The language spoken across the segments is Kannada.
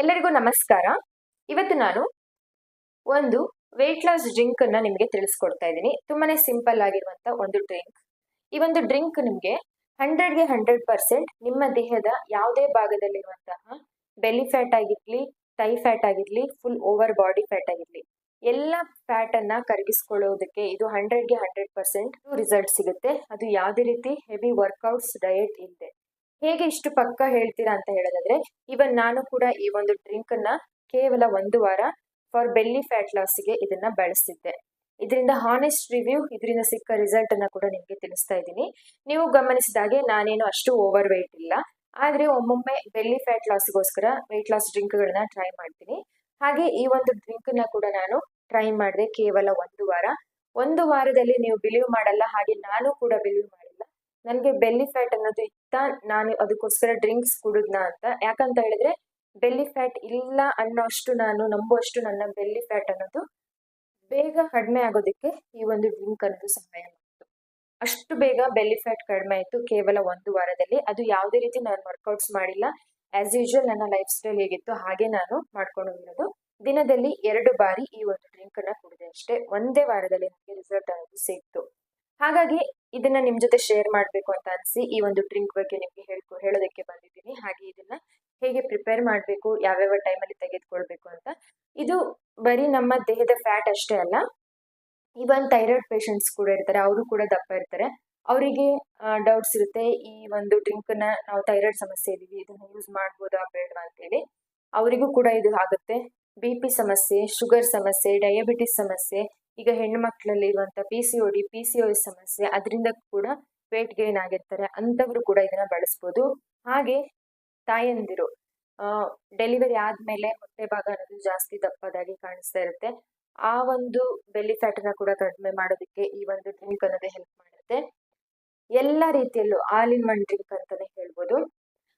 ಎಲ್ಲರಿಗೂ ನಮಸ್ಕಾರ. ಇವತ್ತು ನಾನು ಒಂದು ವೆಯ್ಟ್ ಲಾಸ್ ಡ್ರಿಂಕ್ ಅನ್ನ ನಿಮಗೆ ತಿಳಿಸ್ಕೊಡ್ತಾ ಇದ್ದೀನಿ. ತುಂಬಾನೇ ಸಿಂಪಲ್ ಆಗಿರುವಂತ ಒಂದು ಡ್ರಿಂಕ್ ಈ ಒಂದು ಡ್ರಿಂಕ್ ನಿಮಗೆ ಹಂಡ್ರೆಡ್ಗೆ ಹಂಡ್ರೆಡ್ ಪರ್ಸೆಂಟ್ ನಿಮ್ಮ ದೇಹದ ಯಾವುದೇ ಭಾಗದಲ್ಲಿರುವಂತಹ ಬೆಲಿ ಫ್ಯಾಟ್ ಆಗಿರ್ಲಿ ಟೈ ಫ್ಯಾಟ್ ಆಗಿರ್ಲಿ ಫುಲ್ ಓವರ್ ಬಾಡಿ ಫ್ಯಾಟ್ ಆಗಿರ್ಲಿ, ಎಲ್ಲ ಫ್ಯಾಟ್ ಅನ್ನ ಕರಗಿಸ್ಕೊಳ್ಳೋದಕ್ಕೆ ಇದು ಹಂಡ್ರೆಡ್ಗೆ ಹಂಡ್ರೆಡ್ ಪರ್ಸೆಂಟ್ ರಿಸಲ್ಟ್ ಸಿಗುತ್ತೆ. ಅದು ಯಾವುದೇ ರೀತಿ ಹೆವಿ ವರ್ಕೌಟ್ಸ್ ಡಯಟ್ ಇಲ್ಲದೆ ಹೇಗೆ ಇಷ್ಟು ಪಕ್ಕ ಹೇಳ್ತೀರಾ ಅಂತ ಹೇಳೋದಾದ್ರೆ ಇವನ್ ನಾನು ಕೂಡ ಈ ಒಂದು ಡ್ರಿಂಕ್ ಅನ್ನ ಕೇವಲ ಒಂದು ವಾರ ಫಾರ್ ಬೆಲ್ಲಿ ಫ್ಯಾಟ್ ಲಾಸ್ಗೆ ಇದನ್ನ ಬಳಸ್ತಿದ್ದೆ. ಇದರಿಂದ ಹಾನೆಸ್ಟ್ ರಿವ್ಯೂ ಇದರಿಂದ ಸಿಕ್ಕ ರಿಸಲ್ಟ್ ಅನ್ನ ಕೂಡ ನಿಮಗೆ ತಿಳಿಸ್ತಾ ಇದ್ದೀನಿ. ನೀವು ಗಮನಿಸಿದಾಗೆ ನಾನೇನು ಅಷ್ಟು ಓವರ್ ವೆಯ್ಟ್ ಇಲ್ಲ. ಆದ್ರೆ ಒಮ್ಮೊಮ್ಮೆ ಬೆಲ್ಲಿ ಫ್ಯಾಟ್ ಲಾಸ್ಗೋಸ್ಕರ ವೆಯ್ಟ್ ಲಾಸ್ ಡ್ರಿಂಕ್ಗಳನ್ನ ಟ್ರೈ ಮಾಡ್ತೀನಿ. ಹಾಗೆ ಈ ಒಂದು ಡ್ರಿಂಕ್ನ ಕೂಡ ನಾನು ಟ್ರೈ ಮಾಡಿದೆ ಕೇವಲ ಒಂದು ವಾರ. ಒಂದು ವಾರದಲ್ಲಿ ನೀವು ಬಿಲೀವ್ ಮಾಡಲ್ಲ, ಹಾಗೆ ನಾನು ಕೂಡ ಬಿಲೀವ್ ಮಾಡಿಲ್ಲ. ನನಗೆ ಬೆಲ್ಲಿ ಫ್ಯಾಟ್ ಅನ್ನೋದು ನಾನು ಅದಕ್ಕೋಸ್ಕರ ಡ್ರಿಂಕ್ಸ್ ಕುಡಿದ್ನ ಅಂತ. ಯಾಕಂತ ಹೇಳಿದ್ರೆ ಬೆಲ್ಲಿ ಫ್ಯಾಟ್ ಇಲ್ಲ ಅನ್ನೋಷ್ಟು ನಾನು ನಂಬುವಷ್ಟು ನನ್ನ ಬೆಲ್ಲಿ ಫ್ಯಾಟ್ ಅನ್ನೋದು ಬೇಗ ಕಡಿಮೆ ಆಗೋದಕ್ಕೆ ಈ ಒಂದು ಡ್ರಿಂಕ್ ಅನ್ನೋದು ಸಹಾಯ ಮಾಡಿತು. ಅಷ್ಟು ಬೇಗ ಬೆಲ್ಲಿ ಫ್ಯಾಟ್ ಕಡಿಮೆ ಆಯಿತು ಕೇವಲ ಒಂದು ವಾರದಲ್ಲಿ. ಅದು ಯಾವುದೇ ರೀತಿ ನಾನು ವರ್ಕೌಟ್ಸ್ ಮಾಡಿಲ್ಲ. ಆಸ್ ಯೂಶುವಲ್ ನನ್ನ ಲೈಫ್ ಸ್ಟೈಲ್ ಹೇಗಿತ್ತು ಹಾಗೆ ನಾನು ಮಾಡ್ಕೊಂಡು ಹೋಗಿರೋದು ದಿನದಲ್ಲಿ ಎರಡು ಬಾರಿ ಈ ಒಂದು ಡ್ರಿಂಕ್ ಅನ್ನ ಕುಡಿದೆ ಅಷ್ಟೇ. ಒಂದೇ ವಾರದಲ್ಲಿ ನನಗೆ ರಿಸಲ್ಟ್ ಅನ್ನೋದು ಸಿಕ್ತು ಹಾಗಾಗಿ ಇದನ್ನ ನಿಮ್ ಜೊತೆ ಶೇರ್ ಮಾಡಬೇಕು ಅಂತ ಅನ್ಸಿ ಈ ಒಂದು ಡ್ರಿಂಕ್ ಬಗ್ಗೆ ನಿಮ್ಗೆ ಹೇಳ್ಕೊ, ಹೇಳೋದಕ್ಕೆ ಬಂದಿದ್ದೀನಿ. ಹಾಗೆ ಇದನ್ನ ಹೇಗೆ ಪ್ರಿಪೇರ್ ಮಾಡಬೇಕು, ಯಾವ್ಯಾವ ಟೈಮಲ್ಲಿ ತೆಗೆದುಕೊಳ್ಬೇಕು ಅಂತ. ಇದು ಬರೀ ನಮ್ಮ ದೇಹದ ಫ್ಯಾಟ್ ಅಷ್ಟೇ ಅಲ್ಲ ಈವನ್ ಥೈರಾಯ್ಡ್ ಪೇಷಂಟ್ಸ್ ಕೂಡ ಇರ್ತಾರೆ, ಅವರು ಕೂಡ ದಪ್ಪ ಇರ್ತಾರೆ. ಅವರಿಗೆ ಡೌಟ್ಸ್ ಇರುತ್ತೆ, ಈ ಒಂದು ಡ್ರಿಂಕ್ನ ನಾವು ಥೈರಾಯ್ಡ್ ಸಮಸ್ಯೆ ಇದೀವಿ, ಇದನ್ನ ಯೂಸ್ ಮಾಡ್ಬೋದಾ, ಬೇಡವಾ ಅಂತೇಳಿ. ಅವರಿಗೂ ಕೂಡ ಇದು ಆಗುತ್ತೆ. ಬಿ ಪಿ ಸಮಸ್ಯೆ ಶುಗರ್ ಸಮಸ್ಯೆ ಡಯಾಬಿಟಿಸ್ ಸಮಸ್ಯೆ ಈಗ ಹೆಣ್ಣು ಮಕ್ಕಳಲ್ಲಿ ಇರುವಂತ P C O D P C O ಸಮಸ್ಯೆ, ಅದರಿಂದ ಕೂಡ ವೇಟ್ ಗೇನ್ ಆಗಿರ್ತಾರೆ. ಅಂಥವ್ರು ಕೂಡ ಇದನ್ನ ಬಳಸ್ಬೋದು. ಹಾಗೆ ತಾಯಂದಿರು ಡೆಲಿವರಿ ಆದ್ಮೇಲೆ ಹೊಟ್ಟೆ ಭಾಗ ಅನ್ನೋದು ಜಾಸ್ತಿ ದಪ್ಪದಾಗಿ ಕಾಣಿಸ್ತಾ ಇರುತ್ತೆ. ಆ ಒಂದು ಬೆಲ್ಲಿ ಫ್ಯಾಟನ್ನ ಕೂಡ ಕಡಿಮೆ ಮಾಡೋದಕ್ಕೆ ಈ ಒಂದು ಡ್ರಿಂಕ್ ಅನ್ನೋದೇ ಹೆಲ್ಪ್ ಮಾಡುತ್ತೆ. ಎಲ್ಲ ರೀತಿಯಲ್ಲೂ ಆಲ್ ಇನ್ ಒನ್ ಡ್ರಿಂಕ್ ಅಂತಾನೆ ಹೇಳ್ಬೋದು.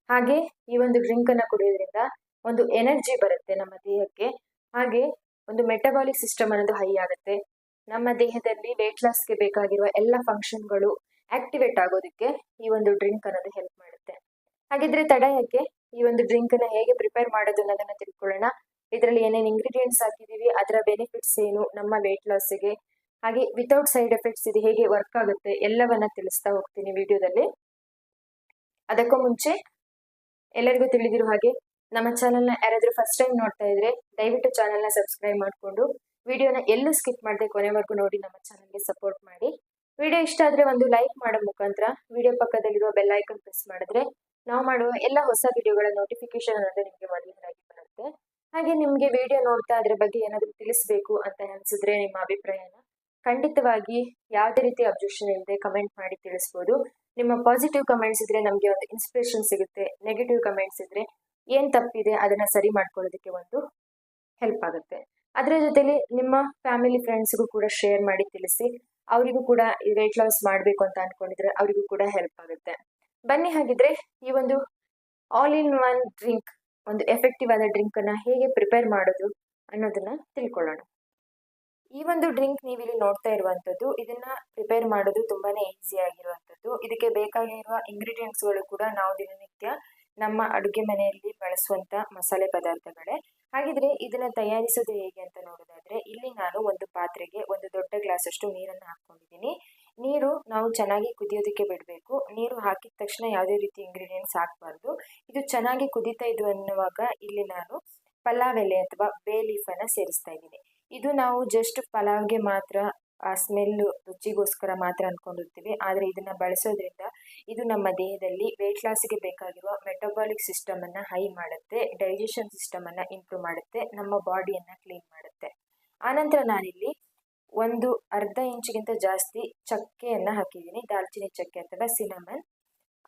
ಹಾಗೆ ಈ ಒಂದು ಡ್ರಿಂಕ್ ಅನ್ನ ಕುಡಿಯೋದ್ರಿಂದ ಒಂದು ಎನರ್ಜಿ ಬರುತ್ತೆ ನಮ್ಮ ದೇಹಕ್ಕೆ. ಹಾಗೆ ಒಂದು ಮೆಟಬಾಲಿಕ್ ಸಿಸ್ಟಮ್ ಅನ್ನೋದು ಹೈ ಆಗುತ್ತೆ. ನಮ್ಮ ದೇಹದಲ್ಲಿ ವೇಟ್ ಲಾಸ್ಗೆ ಬೇಕಾಗಿರುವ ಎಲ್ಲ ಫಂಕ್ಷನ್ಗಳು ಆಕ್ಟಿವೇಟ್ ಆಗೋದಕ್ಕೆ ಈ ಒಂದು ಡ್ರಿಂಕ್ ಅನ್ನೋದು ಹೆಲ್ಪ್ ಮಾಡುತ್ತೆ. ಹಾಗಿದ್ರೆ ತಡ ಯಾಕೆ ಈ ಒಂದು ಡ್ರಿಂಕ್ ಅನ್ನ ಹೇಗೆ ಪ್ರಿಪೇರ್ ಮಾಡೋದು ಅನ್ನೋದನ್ನ ತಿಳ್ಕೊಳ್ಳೋಣ. ಇದರಲ್ಲಿ ಏನೇನು ಇಂಗ್ರೀಡಿಯೆಂಟ್ಸ್ ಹಾಕಿದೀವಿ, ಅದರ ಬೆನಿಫಿಟ್ಸ್ ಏನು, ನಮ್ಮ ವೇಟ್ ಲಾಸ್ಗೆ ಹಾಗೆ ವಿತೌಟ್ ಸೈಡ್ ಎಫೆಕ್ಟ್ಸ್ ಇದು ಹೇಗೆ ವರ್ಕ್ ಆಗುತ್ತೆ ಎಲ್ಲವನ್ನ ತಿಳಿಸ್ತಾ ಹೋಗ್ತೀನಿ ವಿಡಿಯೋದಲ್ಲಿ ಅದಕ್ಕೂ ಮುಂಚೆ ಎಲ್ಲರಿಗೂ ತಿಳಿದಿರೋ ಹಾಗೆ ನಮ್ಮ ಚಾನಲ್ನ ಯಾರಾದರೂ ಫಸ್ಟ್ ಟೈಮ್ ನೋಡ್ತಾ ಇದ್ರೆ ದಯವಿಟ್ಟು ಚಾನಲ್ನ ಸಬ್ಸ್ಕ್ರೈಬ್ ಮಾಡಿಕೊಂಡು ವಿಡಿಯೋನ ಎಲ್ಲೂ ಸ್ಕಿಪ್ ಮಾಡದೆ ಕೊನೆವರೆಗೂ ನೋಡಿ ನಮ್ಮ ಚಾನಲ್ಗೆ ಸಪೋರ್ಟ್ ಮಾಡಿ. ವಿಡಿಯೋ ಇಷ್ಟ ಆದರೆ ಒಂದು ಲೈಕ್ ಮಾಡೋ ಮುಖಾಂತರ ವಿಡಿಯೋ ಪಕ್ಕದಲ್ಲಿರುವ ಬೆಲ್ ಐಕನ್ ಪ್ರೆಸ್ ಮಾಡಿದ್ರೆ ನಾವು ಮಾಡುವ ಎಲ್ಲ ಹೊಸ ವಿಡಿಯೋಗಳ ನೋಟಿಫಿಕೇಶನ್ ಅನ್ನೋದು ನಿಮಗೆ ಮೊದಲನೇದಾಗಿ ಬರುತ್ತೆ. ಹಾಗೆ ನಿಮಗೆ ವಿಡಿಯೋ ನೋಡ್ತಾ ಅದ್ರ ಬಗ್ಗೆ ಏನಾದರೂ ತಿಳಿಸ್ಬೇಕು ಅಂತ ಅನಿಸಿದ್ರೆ ನಿಮ್ಮ ಅಭಿಪ್ರಾಯನ ಖಂಡಿತವಾಗಿ ಯಾವುದೇ ರೀತಿ ಅಬ್ಜೆಕ್ಷನ್ ಇಲ್ಲದೆ ಕಮೆಂಟ್ ಮಾಡಿ ತಿಳಿಸ್ಬೋದು. ನಿಮ್ಮ ಪಾಸಿಟಿವ್ ಕಮೆಂಟ್ಸ್ ಇದ್ರೆ ನಮಗೆ ಒಂದು ಇನ್ಸ್ಪಿರೇಷನ್ ಸಿಗುತ್ತೆ ನೆಗೆಟಿವ್ ಕಮೆಂಟ್ಸ್ ಇದ್ರೆ ಏನ್ ತಪ್ಪಿದೆ ಅದನ್ನ ಸರಿ ಮಾಡ್ಕೊಳ್ಳೋದಕ್ಕೆ ಒಂದು ಹೆಲ್ಪ್ ಆಗುತ್ತೆ. ಅದರ ಜೊತೆಲಿ ನಿಮ್ಮ ಫ್ಯಾಮಿಲಿ ಫ್ರೆಂಡ್ಸ್ಗೂ ಕೂಡ ಶೇರ್ ಮಾಡಿ ತಿಳಿಸಿ, ಅವರಿಗೂ ಕೂಡ ವೆಯ್ಟ್ ಲಾಸ್ ಮಾಡಬೇಕು ಅಂತ ಅಂದ್ಕೊಂಡಿದ್ರೆ ಅವರಿಗೂ ಕೂಡ ಹೆಲ್ಪ್ ಆಗುತ್ತೆ. ಬನ್ನಿ ಹಾಗಿದ್ರೆ ಈ ಒಂದು ಆಲ್ ಇನ್ ಒನ್ ಡ್ರಿಂಕ್ ಒಂದು ಎಫೆಕ್ಟಿವ್ ಆದ ಡ್ರಿಂಕ್ ಅನ್ನ ಹೇಗೆ ಪ್ರಿಪೇರ್ ಮಾಡೋದು ಅನ್ನೋದನ್ನ ತಿಳ್ಕೊಳ್ಳೋಣ. ಈ ಒಂದು ಡ್ರಿಂಕ್ ನೀವು ಇಲ್ಲಿ ನೋಡ್ತಾ ಇರುವಂತದ್ದು ಇದನ್ನ ಪ್ರಿಪೇರ್ ಮಾಡೋದು ತುಂಬಾನೇ ಈಸಿ ಆಗಿರುವಂತದ್ದು ಇದಕ್ಕೆ ಬೇಕಾಗಿರುವ ಇಂಗ್ರೀಡಿಯೆಂಟ್ಸ್ಗಳು ಕೂಡ ನಾವು ದಿನನಿತ್ಯ ನಮ್ಮ ಅಡುಗೆ ಮನೆಯಲ್ಲಿ ಬಳಸುವಂತ ಮಸಾಲೆ ಪದಾರ್ಥಗಳೇ. ಹಾಗಿದ್ರೆ ಇದನ್ನ ತಯಾರಿಸೋದು ಹೇಗೆ ಅಂತ ನೋಡೋದಾದ್ರೆ, ಇಲ್ಲಿ ನಾನು ಒಂದು ಪಾತ್ರೆಗೆ ಒಂದು ದೊಡ್ಡ ಗ್ಲಾಸ್ ಅಷ್ಟು ನೀರನ್ನು ಹಾಕೊಂಡಿದ್ದೀನಿ ನೀರು ನಾವು ಚೆನ್ನಾಗಿ ಕುದಿಯೋದಕ್ಕೆ ಬಿಡಬೇಕು. ನೀರು ಹಾಕಿದ ತಕ್ಷಣ ಯಾವುದೇ ರೀತಿ ಇಂಗ್ರೀಡಿಯೆಂಟ್ಸ್ ಹಾಕಬಾರ್ದು. ಇದು ಚೆನ್ನಾಗಿ ಕುದೀತಾ ಇದು ಅನ್ನುವಾಗ ಇಲ್ಲಿ ನಾನು ಪಲಾವ್ ಎಲೆ ಅಥವಾ ಬೇ ಲೀಫನ್ನು ಸೇರಿಸ್ತಾ ಇದ್ದೀನಿ. ಇದು ನಾವು ಜಸ್ಟ್ ಪಲಾವ್ಗೆ ಮಾತ್ರ ಆ ಸ್ಮೆಲ್ಲು ರುಚಿಗೋಸ್ಕರ ಮಾತ್ರ ಅಂದ್ಕೊಂಡಿರ್ತೀವಿ ಆದರೆ ಇದನ್ನು ಬಳಸೋದ್ರಿಂದ ಇದು ನಮ್ಮ ದೇಹದಲ್ಲಿ ವೆಯ್ಟ್ ಲಾಸ್ಗೆ ಬೇಕಾಗಿರುವ ಮೆಟಬಾಲಿಕ್ ಸಿಸ್ಟಮನ್ನು ಹೈ ಮಾಡುತ್ತೆ. ಡೈಜೆಷನ್ ಸಿಸ್ಟಮನ್ನು ಇಂಪ್ರೂವ್ ಮಾಡುತ್ತೆ. ನಮ್ಮ ಬಾಡಿಯನ್ನು ಕ್ಲೀನ್ ಮಾಡುತ್ತೆ. ಆನಂತರ ನಾನಿಲ್ಲಿ ಒಂದು ಅರ್ಧ ಇಂಚಿಗಿಂತ ಜಾಸ್ತಿ ಚಕ್ಕೆಯನ್ನು ಹಾಕಿದ್ದೀನಿ. ದಾಲ್ಚಿನ್ನಿ ಚಕ್ಕೆ ಅಥವಾ ಸಿನಮನ್.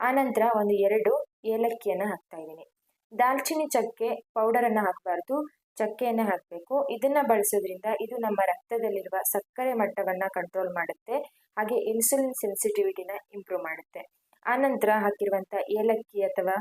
ಆನಂತರ ಒಂದು ಎರಡು ಏಲಕ್ಕಿಯನ್ನು ಹಾಕ್ತಾ ಇದ್ದೀನಿ. ದಾಲ್ಚಿನ್ನಿ ಚಕ್ಕೆ ಪೌಡರನ್ನು ಹಾಕಬಾರ್ದು. ಚಕ್ಕೆಯನ್ನು ಹಾಕಬೇಕು. ಇದನ್ನ ಬಳಸೋದ್ರಿಂದ ಇದು ನಮ್ಮ ರಕ್ತದಲ್ಲಿರುವ ಸಕ್ಕರೆ ಮಟ್ಟವನ್ನು ಕಂಟ್ರೋಲ್ ಮಾಡುತ್ತೆ. ಹಾಗೆ ಇನ್ಸುಲಿನ್ ಸೆನ್ಸಿಟಿವಿಟಿನ ಇಂಪ್ರೂವ್ ಮಾಡುತ್ತೆ. ಆನಂತರ ಹಾಕಿರುವಂಥ ಏಲಕ್ಕಿ ಅಥವಾ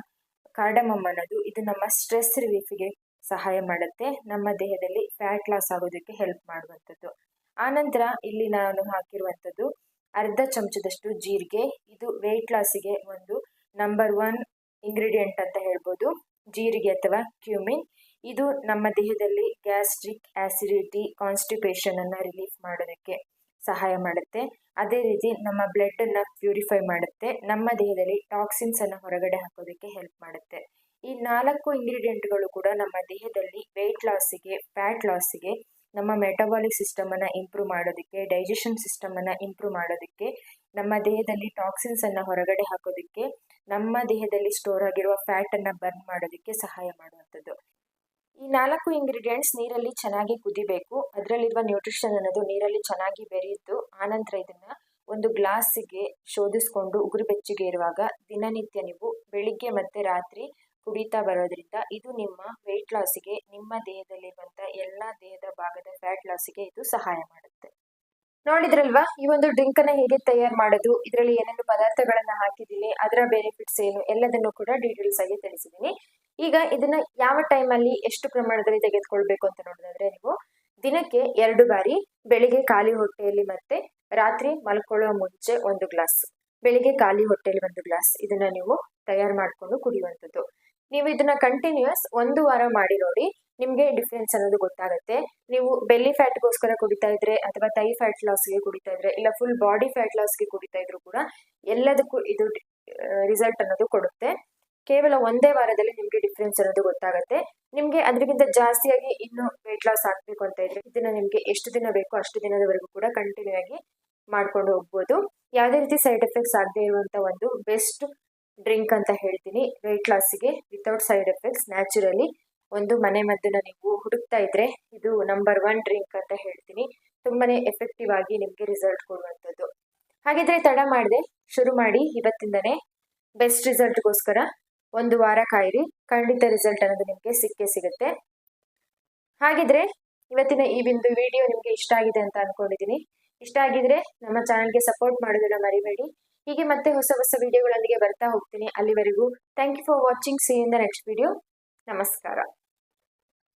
ಕಾರ್ಡಮಮ್ ಅನ್ನೋದು ಇದು ನಮ್ಮ ಸ್ಟ್ರೆಸ್ ರಿಲೀಫಿಗೆ ಸಹಾಯ ಮಾಡುತ್ತೆ. ನಮ್ಮ ದೇಹದಲ್ಲಿ ಫ್ಯಾಟ್ ಲಾಸ್ ಆಗೋದಕ್ಕೆ ಹೆಲ್ಪ್ ಮಾಡುವಂಥದ್ದು. ಆನಂತರ ಇಲ್ಲಿ ನಾನು ಹಾಕಿರುವಂಥದ್ದು ಅರ್ಧ ಚಮಚದಷ್ಟು ಜೀರಿಗೆ. ಇದು ವೆಯ್ಟ್ ಲಾಸಿಗೆ ಒಂದು ನಂಬರ್ ಒನ್ ಇಂಗ್ರೀಡಿಯೆಂಟ್ ಅಂತ ಹೇಳ್ಬೋದು. ಜೀರಿಗೆ ಅಥವಾ ಕ್ಯೂಮಿನ್ ಇದು ನಮ್ಮ ದೇಹದಲ್ಲಿ ಗ್ಯಾಸ್ಟ್ರಿಕ್ ಆಸಿಡಿಟಿ ಕಾನ್ಸ್ಟಿಪೇಷನ್ ಅನ್ನು ರಿಲೀಫ್ ಮಾಡೋದಕ್ಕೆ ಸಹಾಯ ಮಾಡುತ್ತೆ. ಅದೇ ರೀತಿ ನಮ್ಮ ಬ್ಲಡ್ ಅನ್ನ ಪ್ಯೂರಿಫೈ ಮಾಡುತ್ತೆ. ನಮ್ಮ ದೇಹದಲ್ಲಿ ಟಾಕ್ಸಿನ್ಸ್ ಅನ್ನು ಹೊರಗಡೆ ಹಾಕೋದಕ್ಕೆ ಹೆಲ್ಪ್ ಮಾಡುತ್ತೆ. ಈ ನಾಲ್ಕು ಇಂಗ್ರೀಡಿಯೆಂಟ್ಗಳು ಕೂಡ ನಮ್ಮ ದೇಹದಲ್ಲಿ ವೆಯ್ಟ್ ಲಾಸಿಗೆ ಫ್ಯಾಟ್ ಲಾಸಿಗೆ ನಮ್ಮ ಮೆಟಬಾಲಿಕ್ ಸಿಸ್ಟಮ್ ಅನ್ನ ಇಂಪ್ರೂವ್ ಮಾಡೋದಕ್ಕೆ, ಡೈಜೆಷನ್ ಸಿಸ್ಟಮ್ ಅನ್ನ ಇಂಪ್ರೂವ್ ಮಾಡೋದಕ್ಕೆ, ನಮ್ಮ ದೇಹದಲ್ಲಿ ಟಾಕ್ಸಿನ್ಸ್ ಅನ್ನ ಹೊರಗಡೆ ಹಾಕೋದಕ್ಕೆ, ನಮ್ಮ ದೇಹದಲ್ಲಿ ಸ್ಟೋರ್ ಆಗಿರುವ ಫ್ಯಾಟ್ ಅನ್ನ ಬರ್ನ್ ಮಾಡೋದಕ್ಕೆ ಸಹಾಯ ಮಾಡುವಂಥದ್ದು. ಈ ನಾಲ್ಕು ಇಂಗ್ರೀಡಿಯೆಂಟ್ಸ್ ನೀರಲ್ಲಿ ಚೆನ್ನಾಗಿ ಕುದಿಬೇಕು. ಅದರಲ್ಲಿರುವ ನ್ಯೂಟ್ರಿಷನ್ ಅನ್ನೋದು ನೀರಲ್ಲಿ ಚೆನ್ನಾಗಿ ಬೆರೆಯಿತು ಆನಂತರ ಇದನ್ನ ಒಂದು ಗ್ಲಾಸಿಗೆ ಶೋಧಿಸ್ಕೊಂಡು ಉಗುರು ಬೆಚ್ಚಗೆ ಇರುವಾಗ ದಿನನಿತ್ಯ ನೀವು ಬೆಳಿಗ್ಗೆ ಮತ್ತೆ ರಾತ್ರಿ ಕುಡಿತಾ ಬರೋದ್ರಿಂದ ಇದು ನಿಮ್ಮ ವೆಯ್ಟ್ ಲಾಸಿಗೆ ನಿಮ್ಮ ದೇಹದಲ್ಲಿರುವಂಥ ಎಲ್ಲ ದೇಹದ ಭಾಗದ ಫ್ಯಾಟ್ ಲಾಸಿಗೆ ಇದು ಸಹಾಯ ಮಾಡುತ್ತೆ. ನೋಡಿದ್ರಲ್ವಾ? ಈ ಒಂದು ಡ್ರಿಂಕ್ ಅನ್ನ ಹೇಗೆ ತಯಾರು ಮಾಡೋದು? ಇದರಲ್ಲಿ ಏನೇನು ಪದಾರ್ಥಗಳನ್ನ ಹಾಕಿದ್ದೀನಿ? ಅದರ ಬೆನಿಫಿಟ್ಸ್ ಏನು? ಎಲ್ಲದನ್ನು ಕೂಡ ಡೀಟೇಲ್ಸ್ ಆಗಿ ತಿಳಿಸಿದ್ದೀನಿ ಈಗ ಇದನ್ನ ಯಾವ ಟೈಮಲ್ಲಿ ಎಷ್ಟು ಪ್ರಮಾಣದಲ್ಲಿ ತೆಗೆದುಕೊಳ್ಬೇಕು ಅಂತ ನೋಡೋದಾದ್ರೆ ನೀವು ದಿನಕ್ಕೆ ಎರಡು ಬಾರಿ ಬೆಳಿಗ್ಗೆ ಖಾಲಿ ಹೊಟ್ಟೆಯಲ್ಲಿ ಮತ್ತೆ ರಾತ್ರಿ ಮಲ್ಕೊಳ್ಳೋ ಮುಂಚೆ ಒಂದು ಗ್ಲಾಸ್, ಬೆಳಿಗ್ಗೆ ಖಾಲಿ ಹೊಟ್ಟೆಯಲ್ಲಿ ಒಂದು ಗ್ಲಾಸ್ ಇದನ್ನ ನೀವು ತಯಾರು ಮಾಡಿಕೊಂಡು ಕುಡಿಯುವಂಥದ್ದು. ನೀವು ಇದನ್ನ ಕಂಟಿನ್ಯೂಸ್ ಒಂದು ವಾರ ಮಾಡಿ ನೋಡಿ ನಿಮಗೆ ಡಿಫ್ರೆನ್ಸ್ ಅನ್ನೋದು ಗೊತ್ತಾಗುತ್ತೆ. ನೀವು ಬೆಲ್ಲಿ ಫ್ಯಾಟ್ಗೋಸ್ಕರ ಕುಡಿತಾ ಇದ್ರೆ ಅಥವಾ ತೈ ಫ್ಯಾಟ್ ಲಾಸ್ಗೆ ಕುಡಿತಾ ಇದ್ರೆ ಇಲ್ಲ ಫುಲ್ ಬಾಡಿ ಫ್ಯಾಟ್ ಲಾಸ್ಗೆ ಕುಡಿತಾ ಇದ್ರು ಕೂಡ ಎಲ್ಲದಕ್ಕೂ ಇದು ರಿಸಲ್ಟ್ ಅನ್ನೋದು ಕೊಡುತ್ತೆ. ಕೇವಲ ಒಂದೇ ವಾರದಲ್ಲಿ ನಿಮಗೆ ಡಿಫ್ರೆನ್ಸ್ ಅನ್ನೋದು ಗೊತ್ತಾಗುತ್ತೆ. ನಿಮಗೆ ಅದಕ್ಕಿಂತ ಜಾಸ್ತಿಯಾಗಿ ಇನ್ನು ವೆಯ್ಟ್ ಲಾಸ್ ಆಗಬೇಕು ಅಂತ ಇದ್ರೆ ಇದನ್ನ ನಿಮಗೆ ಎಷ್ಟು ದಿನ ಬೇಕೋ ಅಷ್ಟು ದಿನದವರೆಗೂ ಕೂಡ ಕಂಟಿನ್ಯೂ ಆಗಿ ಮಾಡ್ಕೊಂಡು ಹೋಗ್ಬೋದು. ಯಾವುದೇ ರೀತಿ ಸೈಡ್ ಎಫೆಕ್ಟ್ಸ್ ಆಗದೆ ಇರುವಂತ ಒಂದು ಬೆಸ್ಟ್ ಡ್ರಿಂಕ್ ಅಂತ ಹೇಳ್ತೀನಿ. ವೆಯ್ಟ್ ಲಾಸಿಗೆ ವಿತೌಟ್ ಸೈಡ್ ಎಫೆಕ್ಟ್ಸ್ ನ್ಯಾಚುರಲಿ ಒಂದು ಮನೆ ಮದ್ದನ್ನ ನೀವು ಹುಡುಕ್ತಾ ಇದ್ರೆ ಇದು ನಂಬರ್ ಒನ್ ಡ್ರಿಂಕ್ ಅಂತ ಹೇಳ್ತೀನಿ. ತುಂಬಾನೇ ಎಫೆಕ್ಟಿವ್ ಆಗಿ ನಿಮಗೆ ರಿಸಲ್ಟ್ ಕೊಡುವಂಥದ್ದು. ಹಾಗಿದ್ರೆ ತಡ ಮಾಡಿದೆ ಶುರು ಮಾಡಿ ಇವತ್ತಿಂದನೇ ಬೆಸ್ಟ್ ರಿಸಲ್ಟ್ಗೋಸ್ಕರ ಒಂದು ವಾರ ಕಾಯಿರಿ. ಖಂಡಿತ ರಿಸಲ್ಟ್ ಅನ್ನೋದು ನಿಮಗೆ ಸಿಕ್ಕೇ ಸಿಗುತ್ತೆ. ಹಾಗಿದ್ರೆ ಇವತ್ತಿನ ಈ ಒಂದು ವಿಡಿಯೋ ನಿಮಗೆ ಇಷ್ಟ ಆಗಿದೆ ಅಂತ ಅನ್ಕೊಂಡಿದ್ದೀನಿ ಇಷ್ಟ ಆಗಿದ್ರೆ ನಮ್ಮ ಚಾನಲ್ಗೆ ಸಪೋರ್ಟ್ ಮಾಡೋದನ್ನ ಮರಿಬೇಡಿ. ಹೀಗೆ ಮತ್ತೆ ಹೊಸ ಹೊಸ ವಿಡಿಯೋಗಳೊಂದಿಗೆ ಬರ್ತಾ ಹೋಗ್ತೀನಿ. ಅಲ್ಲಿವರೆಗೂ thank you for watching see in the next video ನಮಸ್ಕಾರ.